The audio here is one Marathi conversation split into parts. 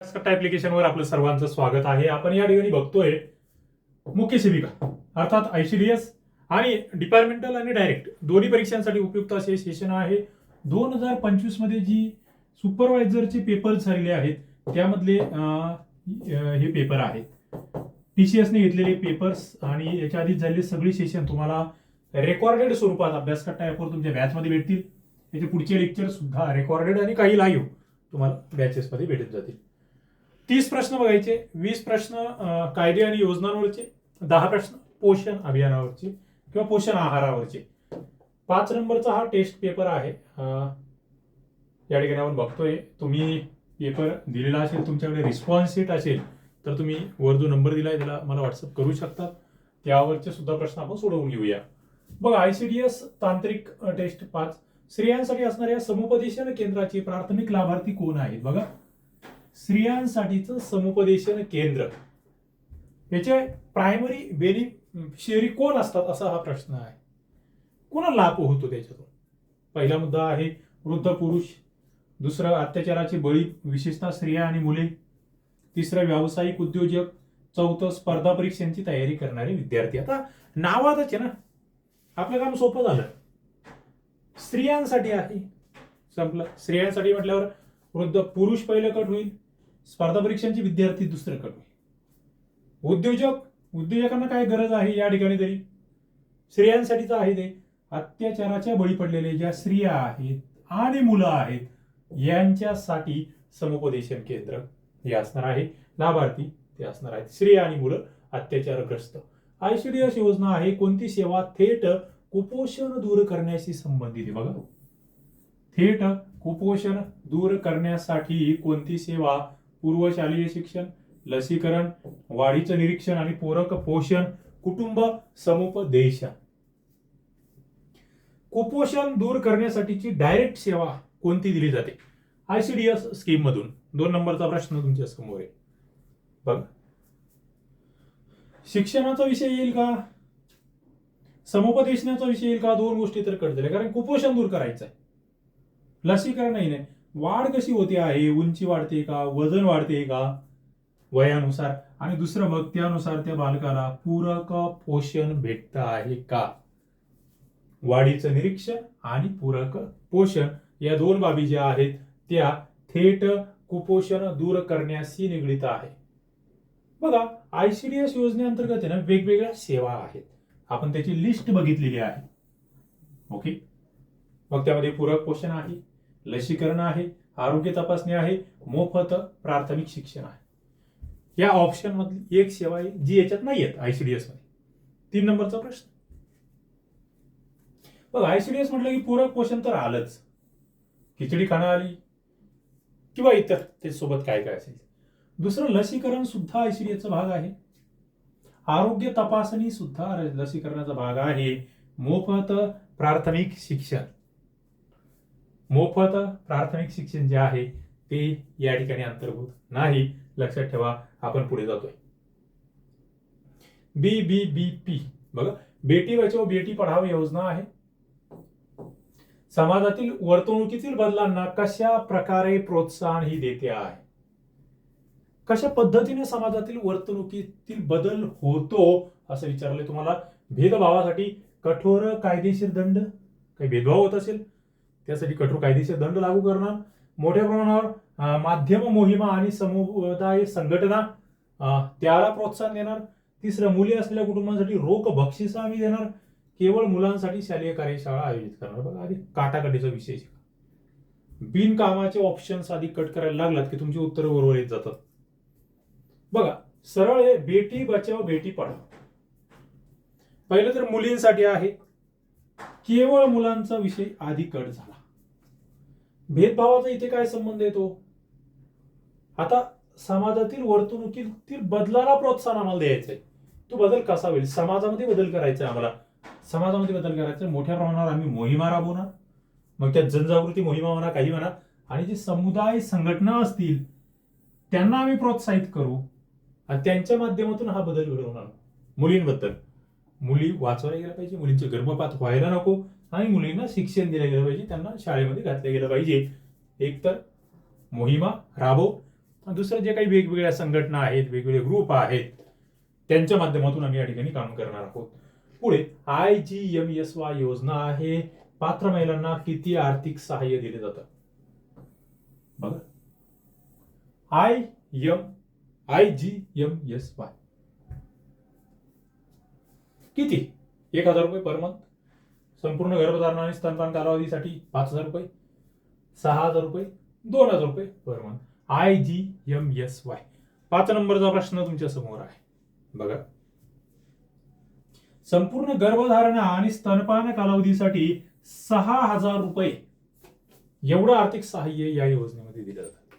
कट्टा ऍप्लिकेशनवर आपलं सर्वांचं स्वागत आहे. आपण या ठिकाणी बघतोय मुख्य सेविका अर्थात आयसीडीएस आणि डिपार्टमेंटल आणि डायरेक्ट दोन्ही परीक्षांसाठी उपयुक्त असे सेशन आहे. दोन हजार पंचवीसमध्ये जी सुपरवायझरचे पेपर झालेले आहेत त्यामधले हे पेपर आहेत टीसीएसने घेतलेले पेपर्स आणि याच्या आधी झालेले सगळी सेशन तुम्हाला रेकॉर्डेड स्वरूपात अभ्यास करता ॲपवर तुमच्या बॅचमध्ये भेटतील. याचे पुढचे लेक्चर सुद्धा रेकॉर्डेड आणि काही लाईव्ह तुम्हाला बॅचेसमध्ये भेटत जातील. तीस प्रश्न बघायचे वीस प्रश्न कायदे आणि योजनांवरचे दहा प्रश्न पोषण अभियानावरचे किंवा पोषण आहारावरचे. पाच नंबरचा हा टेस्ट पेपर आहे. या ठिकाणी आपण बघतोय. तुम्ही पेपर दिलेला असेल तुमच्याकडे रिस्पॉन्स शीट असेल तर तुम्ही वर जो नंबर दिलाय त्याला मला व्हॉट्सअप करू शकता त्यावरचे सुद्धा प्रश्न आपण सोडवून घेऊया. बघा आयसीडीएस तांत्रिक टेस्ट पाच. स्त्रियांसाठी असणाऱ्या समुपदेशन केंद्राचे प्राथमिक लाभार्थी कोण आहेत? बघा स्त्रियांसाठीचं समुपदेशन केंद्र. याचे प्रायमरी बेनिफिशियरी कोण असतात असा हा प्रश्न आहे. कोणा लाभ होतो त्याच्यातून? पहिला मुद्दा आहे वृद्ध पुरुष. दुसरं अत्याचाराचे बळी विशेषतः स्त्रिया आणि मुले. तिसरं व्यावसायिक उद्योजक. चौथं स्पर्धा परीक्षांची तयारी करणारे विद्यार्थी. आता नावातच आहे ना. आपलं काम सोपं झालं. स्त्रियांसाठी आहे. संपलं. स्त्रियांसाठी म्हटल्यावर वृद्ध पुरुष पहिलं कट होईल. स्पर्धा परीक्षांचे विद्यार्थी दुसरं कट उद्योजक उद्योजकांना काय गरज आहे या ठिकाणी तरी? स्त्रियांसाठीच आहे ते. अत्याचाराच्या बळी पडलेले ज्या स्त्रिया आहेत आणि मुलं आहेत यांच्यासाठी समुपदेशन केंद्र हे असणार आहे. लाभार्थी ते असणार आहेत. स्त्रिया आणि मुलं अत्याचारग्रस्त. आयसीडीएस योजना आहे. कोणती सेवा थेट कुपोषण दूर करण्याशी संबंधित आहे बघा. थेट कुपोषण दूर करण्यासाठी कोणती सेवा पूर्व शालेय शिक्षण लसीकरण वाढीचं निरीक्षण आणि पूरक पोषण कुटुंब समुपदेशन कुपोषण दूर करण्यासाठीची डायरेक्ट सेवा कोणती दिली जाते? आयसीडीएस स्कीम मधून. दोन नंबरचा प्रश्न तुमच्यासमोर आहे. बघ. शिक्षणाचा विषय येईल का? समुपदेशनाचा विषय येईल का? दोन गोष्टी तर कळतील. कारण कुपोषण दूर करायचं आहे लसीकरणही नाही. वाढ कशी होते आहे? उंची वाढते का? वजन वाढते का? वयानुसार. आणि दुसरं मग त्यानुसार त्या बालकाला पूरक पोषण भेटत आहे का? वाढीचं निरीक्षण आणि पूरक पोषण या दोन बाबी ज्या आहेत त्या थेट कुपोषण दूर करण्याशी निगडीत आहे. बघा आयसीडीएस योजनेअंतर्गत आहे ना वेगवेगळ्या सेवा आहेत. आपण त्याची लिस्ट बघितलेली आहे. ओके? मग त्यामध्ये पूरक पोषण आहे लसीकरण आहे आरोग्य तपासणी आहे मोफत प्राथमिक शिक्षण आहे. या ऑप्शन मधली एक सेवा आहे जी याच्यात नाही येत आयसीडीएसमध्ये. तीन नंबरचा प्रश्न. बघ आयसीडीएस म्हटलं की पूरक पोषण तर आलंच. खिचडी खाणं आली किंवा इतर त्याच्यासोबत काय काय असेल. दुसरं लसीकरण सुद्धा आयसीडीएसचा भाग आहे. आरोग्य तपासणी सुद्धा लसीकरणाचा भाग आहे. मोफत प्राथमिक शिक्षण. मोफत प्राथमिक शिक्षण जे आहे ते या ठिकाणी अंतर्भूत नाही. लक्षात ठेवा आपण पुढे जातोय. बी बी बी पी बघा बेटी बचाओ बेटी पढाओ योजना आहे. समाजातील वर्तणुकीतील बदलांना कशा प्रकारे प्रोत्साहन ही देते आहे? कशा पद्धतीने समाजातील वर्तणुकीतील बदल होतो असं विचारले तुम्हाला? भेदभावासाठी कठोर कायदेशीर दंड? काही भेदभाव होत असेल? त्यासाठी कठोर कायदेशीर दंड लागू करणार. मोठ्या प्रमाणावर माध्यम मोहिमा आणि समुदाय संघटना त्याला प्रोत्साहन देणार. तिसरं मुली असलेल्या कुटुंबांसाठी रोख बक्षिस आम्ही देणार. केवळ मुलांसाठी शालेय कार्यशाळा आयोजित करणार. बघा आधी काटाकाटीचा विषय बिनकामाचे ऑप्शन्स आधी कट करायला लागलात की तुमची उत्तरं बरोबर येत जातात. बघा सरळ आहे बेटी बचाव बेटी पढाव पहिलं तर मुलींसाठी आहे. केवळ मुलांचा विषय आधी कट झाला. भेदभावाचा इथे काय संबंध येतो आता समाजातील वर्तणुकीतील बदलाला प्रोत्साहन आम्हाला द्यायचंय. तो बदल कसा होईल? समाजामध्ये बदल करायचा आहे आम्हाला. समाजामध्ये बदल करायचा मोठ्या प्रमाणावर आम्ही मोहिमा राबवणार. मग त्यात जनजागृती मोहिमा म्हणा काही म्हणा. आणि जे समुदाय संघटना असतील त्यांना आम्ही प्रोत्साहित करू. आणि त्यांच्या माध्यमातून हा बदल घडवणार. मुलींबद्दल. मुली वाचवल्या गेल्या पाहिजे मुलींचे गर्भपात व्हायला नको आणि मुलींना शिक्षण दिलं गेलं पाहिजे त्यांना शाळेमध्ये घातलं गेलं पाहिजे. एकतर मोहिमा राबव दुसरं जे काही वेगवेगळ्या संघटना आहेत वेगवेगळे ग्रुप आहेत त्यांच्या माध्यमातून आम्ही या ठिकाणी काम करणार आहोत. पुढे I G M S Y योजना आहे. पात्र महिलांना किती आर्थिक सहाय्य दिले जातं? बघा. I M I G M S Y किती? एक हजार रुपये पर मंथ संपूर्ण गर्भधारणा आणि स्तनपान कालावधीसाठी पाच हजार रुपये. सहा हजार रुपये दोन हजार रुपये per month I G M S Y पाच नंबरचा प्रश्न तुमच्यासमोर आहे. बघा. संपूर्ण गर्भधारणा आणि स्तनपान कालावधीसाठी सहा हजार रुपये. एवढं आर्थिक सहाय्य या योजनेमध्ये दिलं जातं.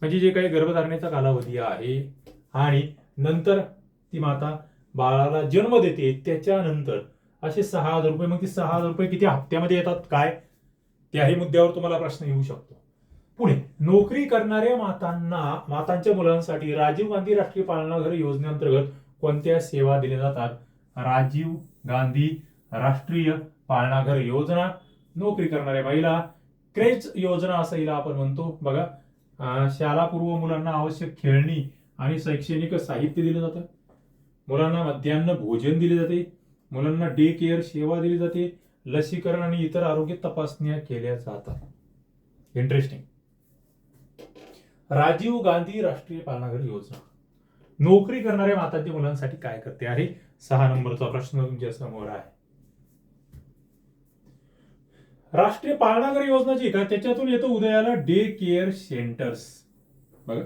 म्हणजे जे काही गर्भधारणेचा कालावधी आहे आणि नंतर ती माता बाळाला जन्म देते त्याच्यानंतर असे सहा हजार रुपये मग ते सहा हजार रुपये किती हप्त्यामध्ये येतात काय? त्याही मुद्द्यावर तुम्हाला प्रश्न येऊ शकतो. पुढे नोकरी करणाऱ्या मातांना मातांच्या मुलांसाठी राजीव गांधी राष्ट्रीय पालनाघर योजनेअंतर्गत कोणत्या सेवा दिल्या जातात? राजीव गांधी राष्ट्रीय पालनाघर योजना नोकरी करणाऱ्या महिला क्रेच योजना असं हिला आपण म्हणतो. बघा शालापूर्व मुलांना आवश्यक खेळणी आणि शैक्षणिक साहित्य दिलं जातं. मुलांना मध्यान्न भोजन दिले जाते. मुलांना डे केअर सेवा दिली जाते. लसीकरण आणि इतर आरोग्य तपासण्या केल्या जातात. इंटरेस्टिंग राजीव गांधी राष्ट्रीय पालनागर योजना. नोकरी करणाऱ्या मातांच्या मुलांसाठी काय करते आहे? सहा नंबरचा प्रश्न तुमच्यासमोर आहे. राष्ट्रीय पालनाघर योजना जी का? त्याच्यातून येतो उदयाला डे केअर सेंटर्स बघा.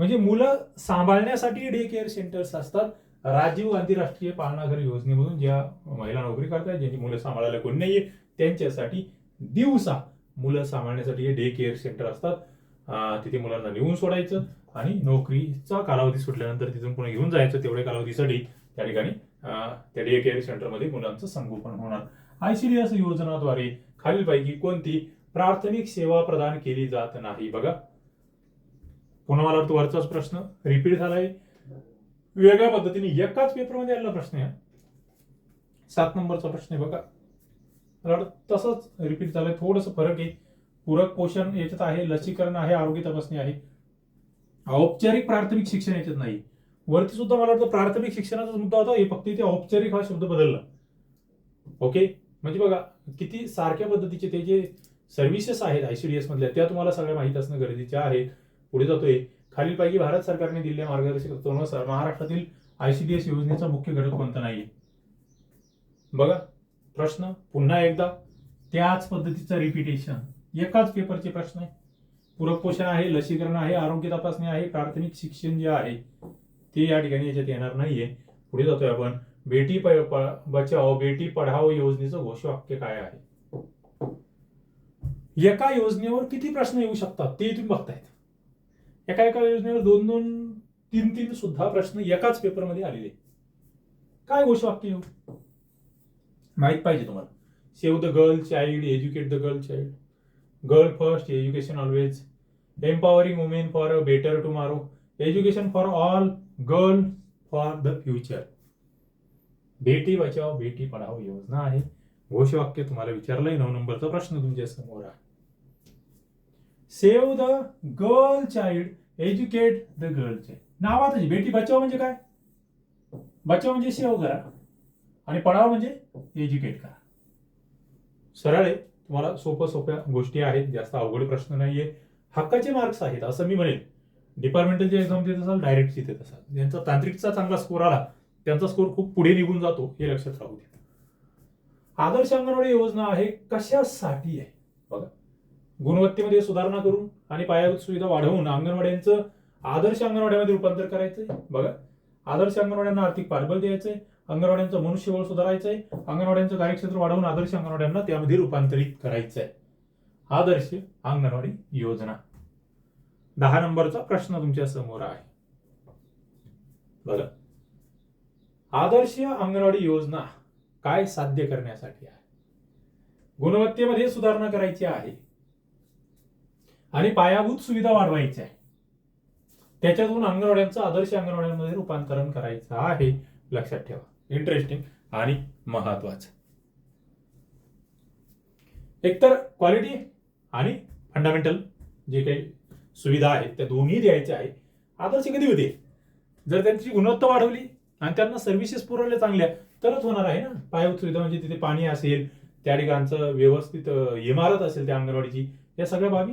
म्हणजे मुलं सांभाळण्यासाठी डे केअर सेंटर्स असतात. राजीव गांधी राष्ट्रीय पाळणाघर योजनेमधून ज्या महिला नोकरी करतात ज्यांची मुलं सांभाळायला कोणी नाहीये त्यांच्यासाठी दिवसा मुलं सांभाळण्यासाठी हे डे केअर सेंटर असतात. तिथे मुलांना नेऊन सोडायचं आणि नोकरीचा कालावधी सुटल्यानंतर तिथून पुन्हा घेऊन जायचं. तेवढ्या कालावधीसाठी त्या ठिकाणी त्या डे केअर सेंटरमध्ये मुलांचं संगोपन होणार. आयसीडीएस योजनाद्वारे खालीलपैकी कोणती प्राथमिक सेवा प्रदान केली जात नाही? बघा पुन्हा मला वाटतं वरचाच प्रश्न? रिपीट झालाय. वेगळ्या पद्धतीने एकाच पेपरमध्ये आलेला प्रश्न आहे सात नंबरचा प्रश्न आहे बघा. मला वाटतं तसंच रिपीट झालाय. थोडस फरक आहे. पूरक पोषण याच्यात आहे लसीकरण आहे आरोग्य तपासणी आहे. औपचारिक प्राथमिक शिक्षण याच्यात नाही. वरती सुद्धा मला वाटतं प्राथमिक शिक्षणाचा मुद्दा होता. हे फक्त इथे औपचारिक हा शब्द बदलला. ओके म्हणजे बघा किती सारख्या पद्धतीचे ते जे सर्व्हिसेस आहेत आयसीडीएस मधल्या त्या तुम्हाला सगळ्या माहीत असणं गरजेच्या आहे. पुढे जातोय. खालीलपैकी भारत सरकारने दिलेल्या मार्गदर्शक तत्वानुसार महाराष्ट्रातील आयसीडीएस योजनेचा मुख्य घटक कोणता नाही बघा प्रश्न पुन्हा एकदा. त्याच पद्धतीचं रिपिटेशन एकाच पेपरचे प्रश्न आहे पूरक पोषण आहे लसीकरण आहे आरोग्य तपासणी आहे प्राथमिक शिक्षण जे आहे ते या ठिकाणी याच्यात येणार नाहीये. पुढे जातोय आपण. बेटी प- बचाओ बेटी पढाओ योजनेचं घोषवाक्य काय आहे? एका योजनेवर किती प्रश्न येऊ शकतात ते तुम्ही बघतायत. एका एका योजनेवर दोन दोन तीन तीन सुद्धा प्रश्न एकाच पेपरमध्ये आलेले काय घोषवाक्य येऊ हो? माहीत पाहिजे तुम्हाला. Save the girl child educate the girl child girl first education always empowering women for a better tomorrow education for all girl for the future Beti Bachao Beti पढाओ योजना आहे. घोषवाक्य तुम्हाला विचारलंय. नऊ नंबरचा प्रश्न तुमच्यासमोर आहे. Save the girl child educate the girl child नावातच बेटी बचाव म्हणजे काय? बचाव म्हणजे सेव करा. आणि पडाव म्हणजे एज्युकेट करा. सरळ आहे. तुम्हाला सोप्या सोप्या गोष्टी आहेत. जास्त अवघड प्रश्न नाहीये. हक्काचे मार्क्स आहेत असं मी म्हणेन. डिपार्टमेंटलचे एक्झाम देत असाल डायरेक्ट देत असाल. ज्यांचा तांत्रिकचा चांगला स्कोर आला त्यांचा स्कोर खूप पुढे निघून जातो हे लक्षात राहू द्या. आदर्श अंगणवाडी योजना आहे कशासाठी आहे? बघा. गुणवत्तेमध्ये सुधारणा करून आणि पायाभूत सुविधा वाढवून अंगणवाड्यांचं आदर्श अंगणवाड्यामध्ये रूपांतर करायचंय. बघा आदर्श अंगणवाड्यांना आर्थिक पाठबळ द्यायचंय अंगणवाड्यांचं मनुष्यबळ सुधारायचंय अंगणवाड्यांचं कार्यक्षेत्र वाढवून आदर्श अंगणवाड्यांना त्यामध्ये रूपांतरित करायचंय. आदर्श अंगणवाडी योजना. दहा नंबरचा प्रश्न तुमच्यासमोर आहे. बघा आदर्श अंगणवाडी योजना काय साध्य करण्यासाठी आहे? गुणवत्तेमध्ये सुधारणा करायची आहे. आणि पायाभूत सुविधा वाढवायच्या आहे त्याच्यातून अंगणवाड्यांचं आदर्श अंगणवाड्यांमध्ये रूपांतरण करायचं आहे. लक्षात ठेवा. इंटरेस्टिंग आणि महत्वाचं. एकतर क्वालिटी आणि फंडामेंटल जे काही सुविधा आहेत त्या दोन्ही द्यायच्या आहे आदर्श कधी होते? जर त्यांची गुणवत्ता वाढवली आणि त्यांना सर्व्हिसेस पुरवल्या चांगल्या तरच होणार आहे ना? पायाभूत सुविधा म्हणजे तिथे पाणी असेल त्या ठिकाणचं व्यवस्थित इमारत असेल त्या अंगणवाडीची या सगळ्या बाबी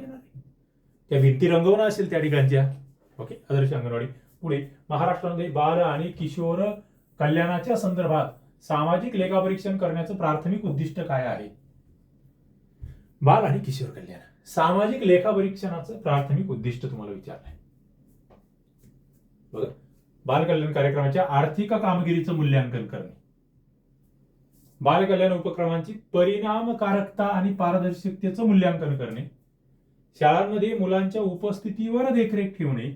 त्या भिंती रंगवणं असेल त्या ठिकाणच्या. ओके आदर्श अंगणवाडी. पुढे महाराष्ट्रामध्ये बाल आणि किशोर कल्याणाच्या संदर्भात सामाजिक लेखापरीक्षण करण्याचं प्राथमिक उद्दिष्ट काय आहे? बाल आणि किशोर कल्याण. सामाजिक लेखापरीक्षणाचं प्राथमिक उद्दिष्ट तुम्हाला विचारलंय. बघा बाल कल्याण कार्यक्रमाच्या आर्थिक कामगिरीचं मूल्यांकन करणे. बाल कल्याण उपक्रमांची परिणामकारकता आणि पारदर्शकतेचं मूल्यांकन करणे. शाळांमध्ये मुलांच्या उपस्थितीवर देखरेख ठेवणे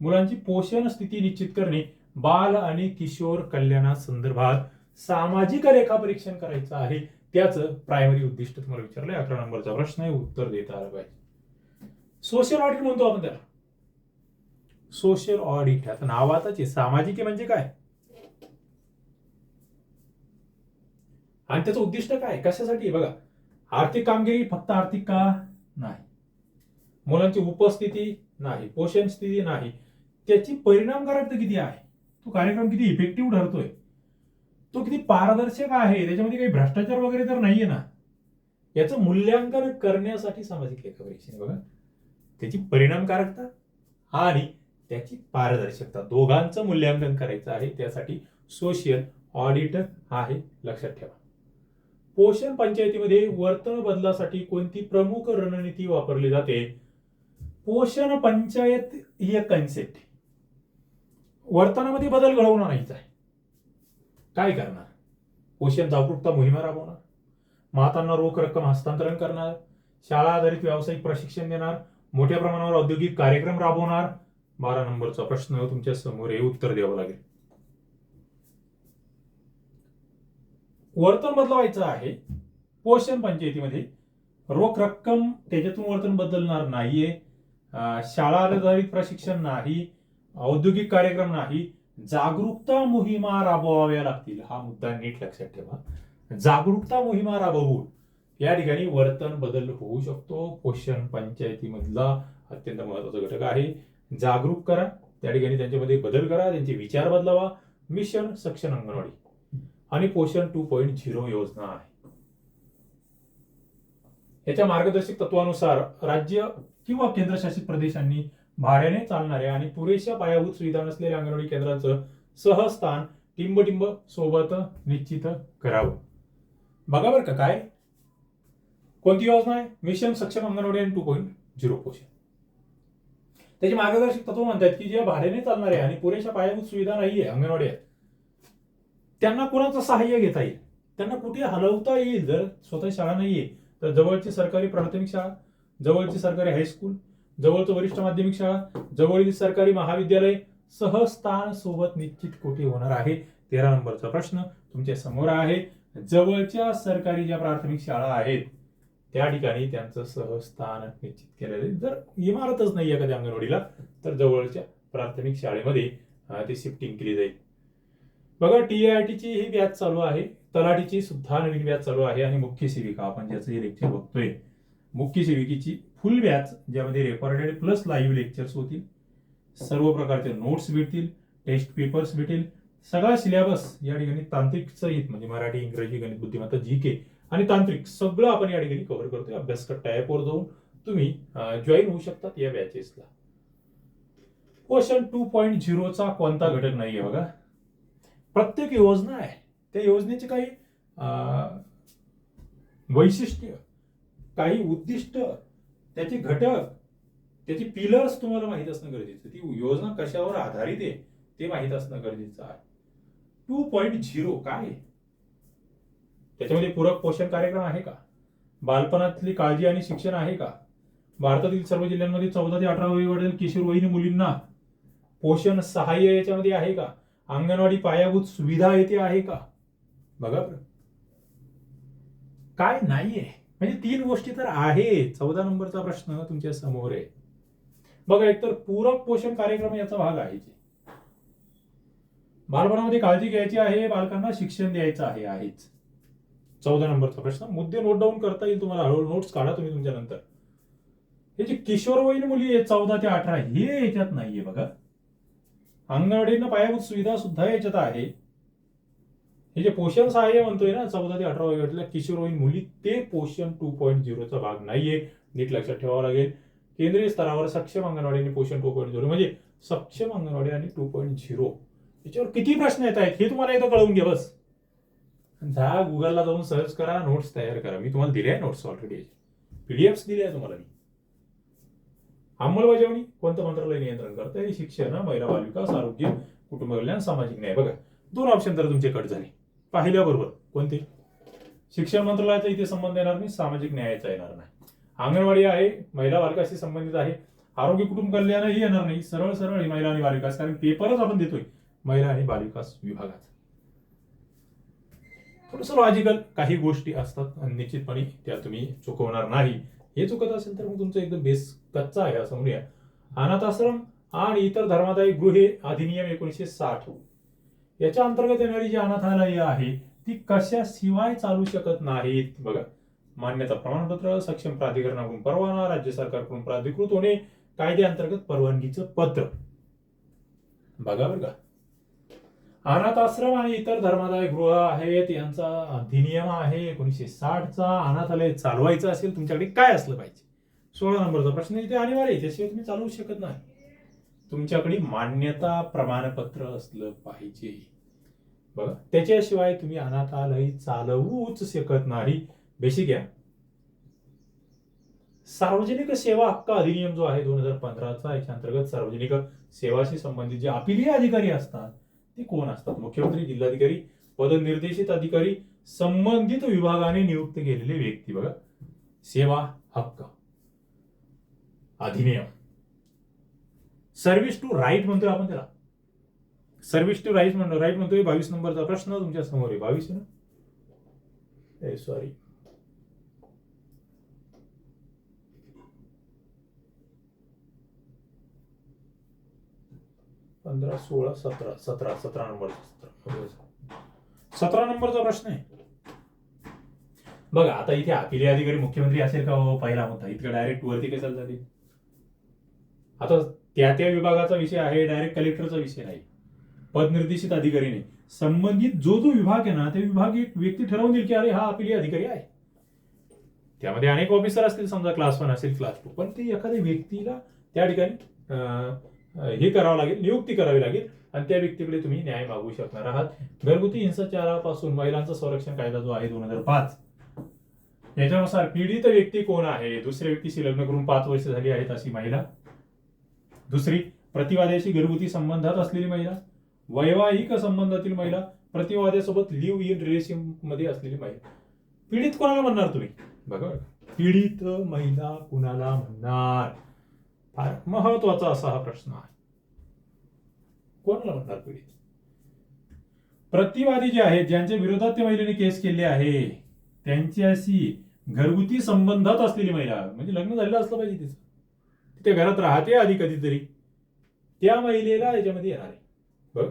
मुलांची पोषण स्थिती निश्चित करणे बाल आणि किशोर कल्याणासंदर्भात सामाजिक लेखापरीक्षण करायचं आहे त्याचं प्रायमरी उद्दिष्ट तुम्हाला विचारलंय. अकरा नंबरचा प्रश्न आहे उत्तर देता आलं पाहिजे. सोशल ऑडिट म्हणतो आपण त्याला. सोशल ऑडिट आता नावातच आहे. सामाजिक म्हणजे काय? आणि त्याचं उद्दिष्ट काय? कशासाठी? बघा आर्थिक कामगिरी फक्त आर्थिक का? नाही. मुलांची उपस्थिती नाही पोषण स्थिती नाही त्याची परिणामकारकता किती आहे? तो कार्यक्रम किती इफेक्टिव्ह ठरतोय? तो किती पारदर्शक आहे? त्याच्यामध्ये काही भ्रष्टाचार वगैरे तर नाहीये ना? याचं मूल्यांकन करण्यासाठी सामाजिक लेखापरीक्षण बघा. त्याची परिणामकारकता आणि त्याची पारदर्शकता. दोघांचं मूल्यांकन करायचं आहे त्यासाठी सोशल ऑडिटर आहे लक्षात ठेवा. पोषण पंचायतीमध्ये वर्तन बदलासाठी कोणती प्रमुख रणनीती वापरली जाते? पोषण पंचायत ही एक कन्सेप्ट वर्तनामध्ये बदल घडवणं नाहीच आहे. काय करणार? पोषण जागरूकता मोहिमा राबवणार. मातांना रोख रक्कम हस्तांतरण करणार. शाळा आधारित व्यावसायिक प्रशिक्षण देणार. मोठ्या प्रमाणावर औद्योगिक कार्यक्रम राबवणार. बारा नंबरचा प्रश्न तुमच्यासमोर हे उत्तर द्यावं लागेल. वर्तन बदलवायचं आहे. पोषण पंचायतीमध्ये रोख रक्कम त्याच्यातून वर्तन बदलणार नाहीये. शाळा आधारित प्रशिक्षण नाही औद्योगिक कार्यक्रम नाही जागरूकता मोहिमा राबवाव्या लागतील. हा मुद्दा नीट लक्षात ठेवा. जागरूकता मोहिमा राबवून या ठिकाणी वर्तन बदल होऊ शकतो. पोषण पंचायतीमधला अत्यंत महत्त्वाचा घटक आहे. जागरूक करा. त्या ठिकाणी त्यांच्यामध्ये बदल करा. त्यांचे विचार बदलावा. मिशन सक्षम अंगणवाडी. आणि पोषण टू पॉईंट झिरो योजना आहे. याच्या मार्गदर्शक तत्वानुसार राज्य किंवा केंद्रशासित प्रदेशांनी भाड्याने चालणाऱ्या आणि पुरेशा पायाभूत सुविधा नसलेल्या अंगणवाडी केंद्राचं सहस्थान टिंबटिंब सोबत निश्चित करावं. बघा बरं का काय? कोणती योजना आहे? मिशन सक्षम अंगणवाडी आणि टू पॉईंट झिरो पोषण. त्याचे मार्गदर्शक तत्व म्हणतात की ज्या भाड्याने चालणारे आणि पुरेशा पायाभूत सुविधा नाहीये अंगणवाडी. आहेत त्यांना कोणाचं सहाय्य घेता येईल? त्यांना कुठे हलवता येईल? जर स्वतः शाळा नाहीये तर जवळची सरकारी प्राथमिक शाळा जवळची सरकारी हायस्कूल जवळचं वरिष्ठ माध्यमिक शाळा जवळील सरकारी महाविद्यालय सहस्थान सोबत निश्चित कोटी होणार आहे. तेरा नंबरचा प्रश्न तुमच्यासमोर आहे. जवळच्या सरकारी ज्या प्राथमिक शाळा आहेत त्या ठिकाणी त्यांचं सहस्थान निश्चित केलेलं आहे. जर इमारतच नाही एखाद्या अंगणवाडीला तर जवळच्या प्राथमिक शाळेमध्ये ती शिफ्टिंग केली जाईल. बघा टी आय टीची ही व्याज चालू आहे. तलाठीची सुद्धा नवीन व्याज चालू आहे. आणि मुख्य सेविका आपण ज्याचं हे लेक्चर बघतोय मुख्य सेविकेची फुल बॅच ज्यामध्ये रेकॉर्डेड प्लस लाईव्ह लेक्चर्स होतील. सर्व प्रकारचे नोट्स भेटतील टेस्ट पेपर्स भेटेल. सगळा सिलेबस या ठिकाणी तांत्रिक सहित म्हणजे मराठी इंग्रजी गणित बुद्धिमत्ता जी के आणि तांत्रिक सगळं आपण या ठिकाणी कव्हर करतोय. अभ्यास टायपवर जाऊन तुम्ही जॉईन होऊ शकतात या बॅचेसला क्वेश्चन टू पॉईंट झिरोचा कोणता घटक नाहीये बघा. प्रत्येक योजना आहे. त्या योजनेचे काही वैशिष्ट्य काही उद्दिष्ट त्याचे घटक त्याची पिलर्स तुम्हाला माहीत असणं गरजेचं ती योजना कशावर आधारित आहे ते माहीत असणं गरजेचं आहे. टू पॉईंट झिरो काय त्याच्यामध्ये पूरक पोषण कार्यक्रम आहे का? बालपणातली काळजी आणि शिक्षण आहे का? भारतातील सर्व जिल्ह्यांमध्ये चौदा ते अठरा वयोगटातील किशोरवयीन मुलींना पोषण सहाय्य याच्यामध्ये आहे का? अंगणवाडी पायाभूत सुविधा येथे आहे का? बघा काय नाहीये. म्हणजे तीन गोष्टी तर आहे चौदा नंबरचा प्रश्न तुमच्यासमोर आहे. बघा एकतर पूरक पोषण कार्यक्रम याचा भाग आहे बालपणामध्ये काळजी घ्यायची आहे बालकांना शिक्षण द्यायचं आहे आहेच. चौदा नंबरचा प्रश्न मुद्दे नोट डाऊन करता येईल तुम्हाला हळूहळू नोट्स काढा तुम्ही तुमच्या नंतर. हे जे किशोरवयीन मुली आहेत चौदा ते अठरा हे याच्यात नाहीये बघा. अंगणवाडीनं पायाभूत सुविधा सुद्धा याच्यात आहे. हे जे पोषण सहाय्य म्हणतोय ना चौदा ते अठरा वयोगटातल्या किशोरवयीन मुली ते पोषण टू पॉईंट झिरोचा भाग नाहीये. नीट लक्षात ठेवावं लागेल. केंद्रीय स्तरावर सक्षम अंगणवाडी आणि पोषण टू पॉईंट झिरो म्हणजे सक्षम अंगणवाडी आणि टू पॉईंट झिरो याच्यावर किती प्रश्न येत आहेत हे तुम्हाला इथं कळवून घ्या बस. जा गुगलला जाऊन सर्च करा नोट्स तयार करा. मी तुम्हाला दिले आहे नोट्स ऑलरेडी पीडीएफ दिले आहे तुम्हाला मी. अंमलबजावणी कोणतं मंत्रालय नियंत्रण करतं शिक्षण महिला बालविकास आरोग्य कुटुंब कल्याण सामाजिक न्याय. बघा दोन ऑप्शन तर तुमचे कट झाले. पाहिल्याबरोबर. कोणते? शिक्षण मंत्रालयाचा इथे संबंध येणार नाही सामाजिक न्यायाचा येणार नाही. अंगणवाडी आहे महिला बालकाशी संबंधित आहे. आरोग्य कुटुंब कल्याणही येणार नाही. सरळ सरळ ही महिला आणि बालविकास कारण पेपरच आपण देतोय महिला आणि बालविकास विभागाचा थोडस लॉजिकल काही गोष्टी असतात आणि निश्चितपणे त्या तुम्ही चुकवणार नाही. हे चुकत असेल तर मग तुमचं एकदम बेस कच्चा आहे असं म्हणूया. अनाथ आश्रम आणि इतर धर्मादायी गृहे अधिनियम एकोणीसशे साठ. याच्या अंतर्गत येणारी जी अनाथालय आहे ती कशाशिवाय चालू शकत नाहीत? बघा मान्यता प्रमाणपत्र सक्षम प्राधिकरणाकडून परवाना राज्य सरकारकडून प्राधिकृत होणे कायद्याअंतर्गत परवानगीचं पत्र. बघा बरं का. अनाथ आश्रम आणि इतर धर्मादाय गृह आहेत यांचा अधिनियम आहे एकोणीसशे साठचा. अनाथालय चालवायचं असेल तुमच्याकडे काय असलं पाहिजे? सोळा नंबरचा प्रश्न इथे अनिवार्य त्याशिवाय तुम्ही चालवू शकत नाही. तुमच्याकडे मान्यता प्रमाणपत्र असलं पाहिजे. बघा त्याच्याशिवाय तुम्ही अनाथालय चालवूच शकत नाही. बेसिक घ्या. सार्वजनिक सेवा हक्क अधिनियम जो आहे दोन हजार पंधराचा याच्या अंतर्गत सार्वजनिक सेवाशी संबंधित जे अपिलीय अधिकारी असतात ते कोण असतात? मुख्यमंत्री जिल्हाधिकारी पदनिर्देशित अधिकारी संबंधित विभागाने नियुक्त केलेले व्यक्ती. बघा सेवा हक्क अधिनियम. सर्व्हिस टू राईट म्हणतोय आपण त्याला. सर्व्हिस टू राईट म्हणतो राईट म्हणतोय बावीस नंबरचा प्रश्न तुमच्यासमोर आहे. बावीस ना? ना सॉरी पंधरा सोळा सतरा सतरा सतरा नंबर सतरा. नंबरचा प्रश्न आहे. बघा आता इथे अपिले अधिकारी मुख्यमंत्री असेल का हो? पहिला मुद्दा. इतकं डायरेक्ट वरती कशाला जाते आता त्या त्या विभागाचा विषय आहे डायरेक्ट कलेक्टरचा विषय नाही पदनिर्देशित अधिकारी नाही संबंधित जो जो विभाग आहे ना ते विभाग एक व्यक्ती ठरवून देईल की अरे हा आपली अधिकारी आहे. त्यामध्ये अनेक ऑफिसर असतील समजा क्लास वन असेल क्लास टू पण ते एखाद्या व्यक्तीला त्या ठिकाणी हे करावं लागेल नियुक्ती करावी लागेल आणि त्या व्यक्तीकडे तुम्ही न्याय मागू शकणार आहात. घरगुती हिंसाचारापासून महिलांचा संरक्षण कायदा जो आहे दोन हजार पाच. याच्यानुसार पीडित व्यक्ती कोण आहे? दुसऱ्या व्यक्तीशी लग्न करून पाच वर्ष झाली आहेत अशी महिला. दुसरी प्रतिवाद्याशी घरगुती संबंधात असलेली महिला. वैवाहिक संबंधातील महिला प्रतिवाद्यासोबत लिव्ह इन रिलेशनमध्ये असलेली महिला पीडित कोणाला म्हणणार तुम्ही? बघा पीडित महिला कुणाला म्हणणार? फार महत्त्वाचा असा हा प्रश्न आहे. कोणाला म्हणणार पीडित? प्रतिवादी जे आहेत ज्यांच्या विरोधात त्या महिलेने केस केले आहे त्यांच्याशी घरगुती संबंधात असलेली महिला म्हणजे लग्न झालेलं असलं पाहिजे तिचं. ते घरात राहते आधी कधीतरी. त्या महिलेला याच्यामध्ये येणार आहे. बघ.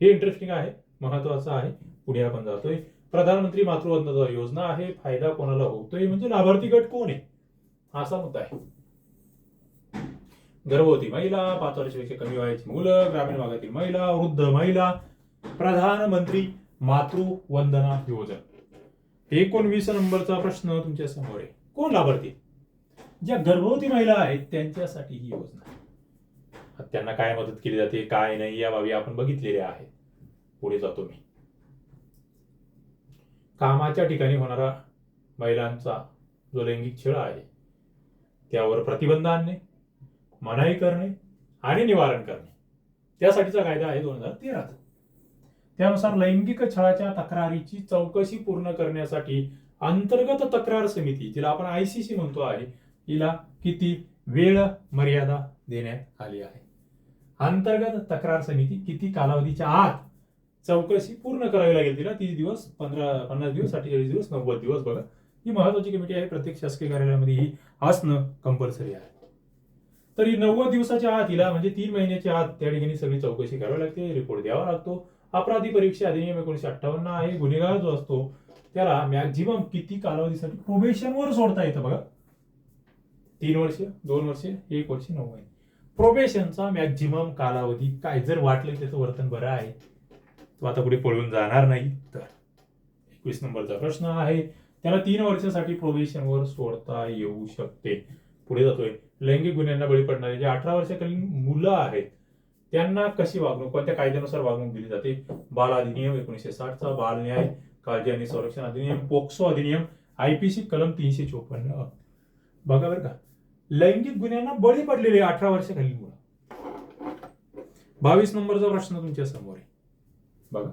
हे इंटरेस्टिंग आहे महत्वाचं आहे. पुढे आपण जातोय. प्रधानमंत्री मातृवंदना योजना आहे. फायदा कोणाला होतोय? म्हणजे लाभार्थी गट कोण आहे? असा मुद्दा आहे. गर्भवती महिला पाच वर्षापेक्षा कमी वयाची मुलं ग्रामीण भागातील महिला वृद्ध महिला प्रधानमंत्री मातृवंदना योजना. एकोणवीस नंबरचा प्रश्न तुमच्यासमोर आहे. कोण लाभार्थी? ज्या गर्भवती महिला आहेत त्यांच्यासाठी ही योजना आहे. त्यांना काय मदत केली जाते काय नाही या बाबी आपण बघितलेल्या आहेत. पुढे जातो मी. कामाच्या ठिकाणी होणारा महिलांचा जो लैंगिक छळ आहे त्यावर प्रतिबंध आणणे मनाई करणे आणि निवारण करणे. त्यासाठीचा कायदा आहे दोन हजार तेराचा त्यानुसार लैंगिक छळाच्या तक्रारीची चौकशी पूर्ण करण्यासाठी अंतर्गत तक्रार समिती जिला आपण आयसीसी म्हणतो आहे हिला किती वेळ मर्यादा देण्यात आली आहे? अंतर्गत तक्रार समिती किती कालावधीच्या आत चौकशी पूर्ण करावी लागेल तिला? तीस दिवस पंधरा पन्नास दिवस अठ्ठेचाळीस दिवस नव्वद दिवस बघा ही महत्वाची कमिटी आहे. प्रत्येक शासकीय कार्यालयामध्ये ही असणं कंपल्सरी आहे. तर ही नव्वद दिवसाच्या आत हिला म्हणजे तीन महिन्याच्या आत त्या ठिकाणी सगळी चौकशी करावी लागते रिपोर्ट द्यावा लागतो. अपराधी परीक्षा अधिनियम एकोणीशे अठ्ठावन्न आहे. गुन्हेगार जो असतो त्याला मॅक्झिमम किती कालावधीसाठी प्रोबेशनवर सोडता येतं बघा. तीन वर्ष दोन वर्ष एक वर्ष नऊ महिने प्रोबेशनचा मॅक्झिमम कालावधी काय जर वाटलं त्याचं वर्तन बरं आहे तो आता पुढे पळून जाणार नाही तर एकवीस नंबरचा प्रश्न आहे. त्याला तीन वर्षासाठी प्रोबेशनवर सोडता येऊ शकते. पुढे जातोय. लैंगिक गुन्ह्यांना बळी पडणारे जे अठरा वर्षाखालील मुलं आहेत त्यांना कशी वागणूक कोणत्या कायद्यानुसार वागणूक दिली जाते? बाल अधिनियम एकोणीसशे साठचा बाल न्याय काळजी आणि संरक्षण अधिनियम पोक्सो अधिनियम आयपीसी कलम तीनशे चोपन्न. बघा बरं का. लैंगिक गुन्ह्यांना बळी पडलेली अठरा वर्ष खाली मुलं बावीस नंबरचा प्रश्न तुमच्यासमोर आहे. बघा.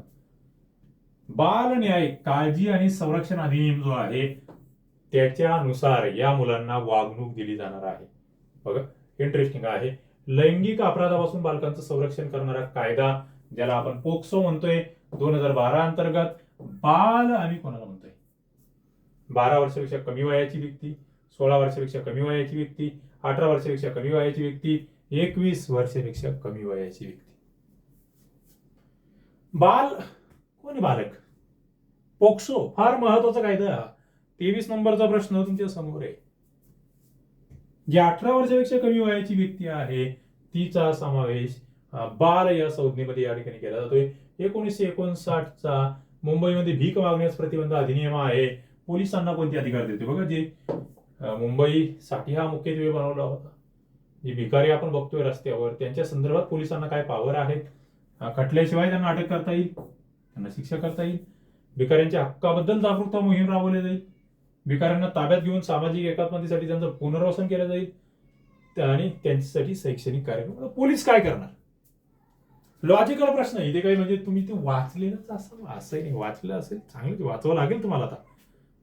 बाल न्याय काळजी आणि संरक्षण अधिनियम जो आहे त्याच्यानुसार या मुलांना वागणूक दिली जाणार आहे. बघा इंटरेस्टिंग आहे. लैंगिक अपराधापासून बालकांचं संरक्षण करणारा कायदा ज्याला आपण पोक्सो म्हणतोय दोन हजार बारा अंतर्गत बाल आणि कोणाला म्हणतोय? बारा वर्षापेक्षा कमी वयाची व्यक्ती सोळा वर्षापेक्षा कमी वयाची व्यक्ती अठरा वर्षापेक्षा कमी वयाची व्यक्ती एकवीस वर्षापेक्षा कमी वयाची व्यक्ती. बाल कोणी बालक? पोक्सो फार महत्त्वाचा कायदा तेवीस नंबरचा प्रश्न तुमच्यासमोर आहे. जी अठरा वर्षापेक्षा कमी वयाची व्यक्ती आहे तिचा समावेश बाल या संज्ञेमध्ये या ठिकाणी केला जातोय. एकोणीसशे एकोणसाठचा मुंबईमध्ये भीक मागण्यास प्रतिबंध अधिनियम आहे. पोलिसांना कोणते अधिकार देते बघा जे मुंबईसाठी हा मुख्यत्वे बनवला होता. जे भिकारी आपण बघतोय रस्त्यावर त्यांच्या संदर्भात पोलिसांना काय पावर आहेत? खटल्याशिवाय त्यांना अटक करता येईल? त्यांना शिक्षा करता येईल? भिकाऱ्यांच्या हक्काबद्दल जागरूकता मोहीम राबवली जाईल? भिकाऱ्यांना ताब्यात घेऊन सामाजिक एकात्मतेसाठी त्यांचं पुनर्वसन केलं जाईल? आणि त्यांच्यासाठी शैक्षणिक कार्यक्रम. पोलीस काय करणार? लॉजिकल प्रश्न आहे. इथे काही म्हणजे तुम्ही ते वाचलेलंच असं असं नाही. वाचलं असेल चांगलं वाचावं लागेल तुम्हाला आता.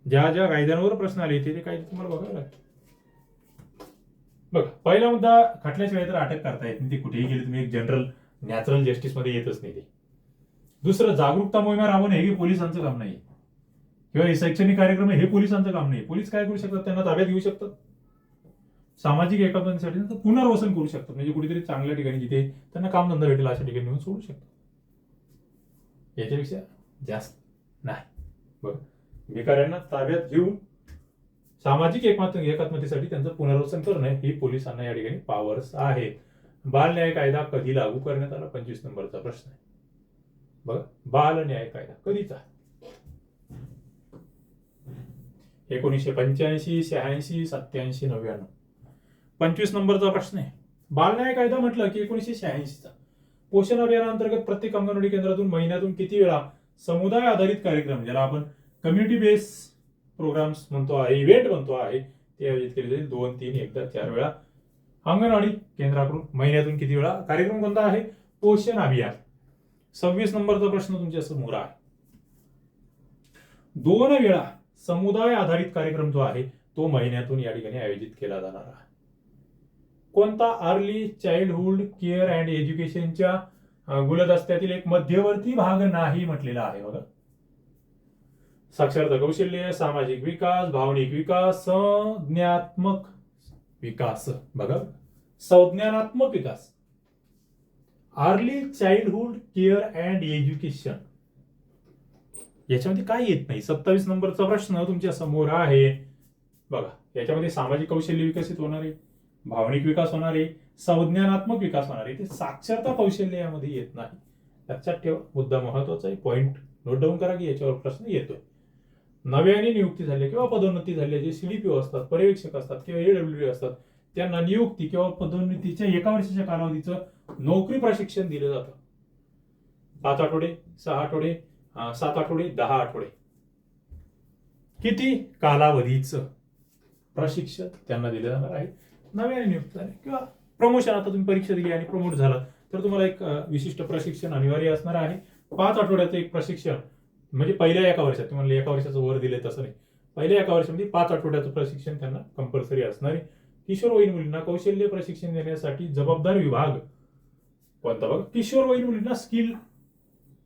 ज्या ज्या कायद्यांवर प्रश्न आले ते कायदे तुम्हाला बघावे लागतील. बघा पहिला मुद्दा खटल्याशिवाय तर अटक करता येत नाही. ते कुठेही गेले तुम्ही एक जनरल नॅचरल जस्टिसमध्ये येतच नाही ते. दुसरं जागरूकता मोहिमा राबवणे हे पोलिसांचं काम नाही किंवा हे शैक्षणिक कार्यक्रम हे पोलिसांचं काम नाही पोलीस काय करू शकतात? त्यांना ताब्यात घेऊ शकतात. सामाजिक एकात्मतेसाठी पुनर्वसन करू शकतात. म्हणजे कुठेतरी चांगल्या ठिकाणी जिथे त्यांना कामधंदा भेटेल अशा ठिकाणी नेऊन सोडू शकतात. याच्यापेक्षा जास्त नाही. बरं. भिकाऱ्यांना ताब्यात घेऊन सामाजिक एकमात्र एकात्मतेसाठी त्यांचं पुनर्वसन करणं ही पोलिसांना या ठिकाणी पॉवर्स आहेत. बाल न्याय कायदा कधी लागू करण्यात आला? पंचवीस नंबरचा प्रश्न आहे. बघा बाल न्याय कायदा कधीचा एकोणीसशे पंच्याऐंशी शहाऐंशी सत्याऐंशी नव्याण्णव. पंचवीस नंबरचा प्रश्न आहे. बाल न्याय कायदा म्हटलं की एकोणीसशे शहाऐंशीचा. पोषण अभियानाअंतर्गत प्रत्येक अंगणवाडी केंद्रातून महिन्यातून किती वेळा समुदाय आधारित कार्यक्रम ज्याला आपण कम्युनिटी बेस प्रोग्राम्स म्हणतो आहे इव्हेंट म्हणतो आहे ते आयोजित केले जाईल दोन तीन एकदा चार वेळा. अंगणवाडी केंद्राकडून महिन्यातून किती वेळा? कार्यक्रम कोणता आहे? पोषण अभियान. सव्वीस नंबरचा प्रश्न तुमच्यासमोर आहे. दोन वेळा समुदाय आधारित कार्यक्रम जो आहे तो महिन्यातून या ठिकाणी आयोजित केला जाणार आहे. कोणता अर्ली चाइल्डहुड केअर अँड एज्युकेशनच्या गुलदस्त्यातील एक मध्यवर्ती भाग नाही म्हटलेला आहे बघा. साक्षरता कौशल्य सामाजिक विकास भावनिक विकास संज्ञात्मक विकास. बघा. संज्ञानात्मक विकास. Early childhood care and education याच्यामध्ये काय येत नाही. सत्तावीस नंबरचा प्रश्न तुमच्यासमोर आहे. बघा. याच्यामध्ये सामाजिक कौशल्य विकसित होणार आहे भावनिक विकास होणार आहे संज्ञानात्मक विकास होणार. आहे ते साक्षरता कौशल्य यामध्ये येत नाही. लक्षात ठेवा. मुद्दा महत्त्वाचा आहे. पॉईंट नोट डाऊन करा की याच्यावर प्रश्न येतोय. नव्याने नियुक्ती झाली किंवा पदोन्नती झाली जे सीडीपीओ असतात पर्यवेक्षक असतात किंवा एडब्ल्यू असतात त्यांना नियुक्ती किंवा पदोन्नतीच्या एका वर्षाच्या कालावधीचं नोकरी प्रशिक्षण दिलं जातं. पाच आठवडे सहा आठवडे सात आठवडे दहा आठवडे. किती कालावधीचं प्रशिक्षण त्यांना दिलं जाणार आहे? नव्याने नियुक्त झाले. किंवा प्रमोशन आता तुम्ही परीक्षा दिली आणि प्रमोट झाला तर तुम्हाला एक विशिष्ट प्रशिक्षण अनिवार्य असणार आहे. पाच आठवड्याचं एक प्रशिक्षण म्हणजे पहिल्या एका वर्षात तुम्हाला एका वर्षाचं वर दिले तसं नाही. पहिल्या एका वर्षामध्ये पाच आठवड्याचं प्रशिक्षण त्यांना कंपल्सरी असणार आहे. किशोरवयीन मुलींना कौशल्य प्रशिक्षण देण्यासाठी जबाबदार विभाग कोणता बघा? किशोरवयीन मुलींना स्किल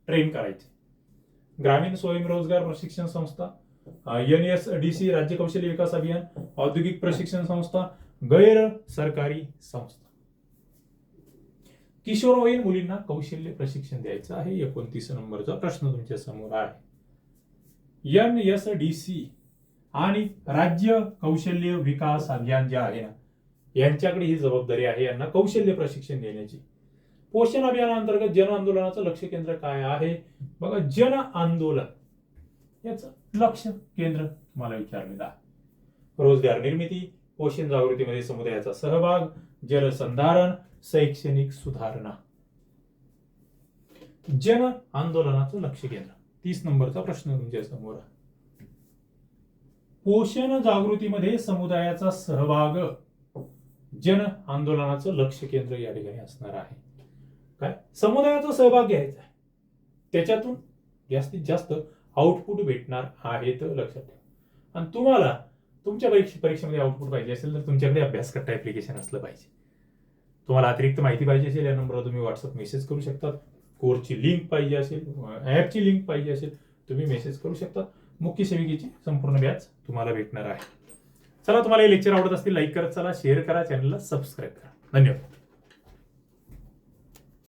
ट्रेन करायचे. ग्रामीण स्वयंरोजगार प्रशिक्षण संस्था एन एस डी सी राज्य कौशल्य विकास अभियान औद्योगिक प्रशिक्षण संस्था गैर सरकारी संस्था. किशोरवयीन मुलींना कौशल्य प्रशिक्षण द्यायचं आहे. एकोणतीस नंबरचा प्रश्न तुमच्यासमोर आहे. एन एस डी सी आणि राज्य कौशल्य विकास अभियान जे आहे ना यांच्याकडे ही जबाबदारी आहे यांना कौशल्य प्रशिक्षण देण्याची. पोषण अभियानाअंतर्गत जन आंदोलनाचं लक्ष केंद्र काय आहे? बघा जन आंदोलन याच लक्ष केंद्र तुम्हाला विचारलेलं आहे. रोजगार निर्मिती पोषण जागृतीमध्ये समुदायाचा सहभाग जलसंधारण शैक्षणिक सुधारणा. जन आंदोलनाचं लक्ष केंद्र. तीस नंबरचा प्रश्न तुमच्यासमोर. पोषण जागृतीमध्ये समुदायाचा सहभाग जन आंदोलनाचं लक्ष केंद्र या ठिकाणी असणार आहे. काय? समुदायाचा सहभाग घ्यायचा आहे. त्याच्यातून जास्तीत जास्त आउटपुट भेटणार आहे तर लक्षात ठेवा. आणि तुम्हाला तुमच्या परीक्षा परीक्षेमध्ये आउटपुट पाहिजे असेल तर तुमच्याकडे अभ्यासकर्ता ऍप्लिकेशन असलं पाहिजे. तुम्हाला अतिरिक्त माहिती पाहिजे असेल या नंबरवर तुम्ही व्हॉट्सअप मेसेज करू शकता कोर्सची लिंक पाहिजे असेल ॲपची लिंक पाहिजे असेल तुम्ही मेसेज करू शकता. मुख्य सेविकेची संपूर्ण व्याज तुम्हाला भेटणार आहे. चला तुम्हाला हे लेक्चर आवडत असतील लाईक करत चला शेअर करा चॅनलला सबस्क्राईब करा. धन्यवाद.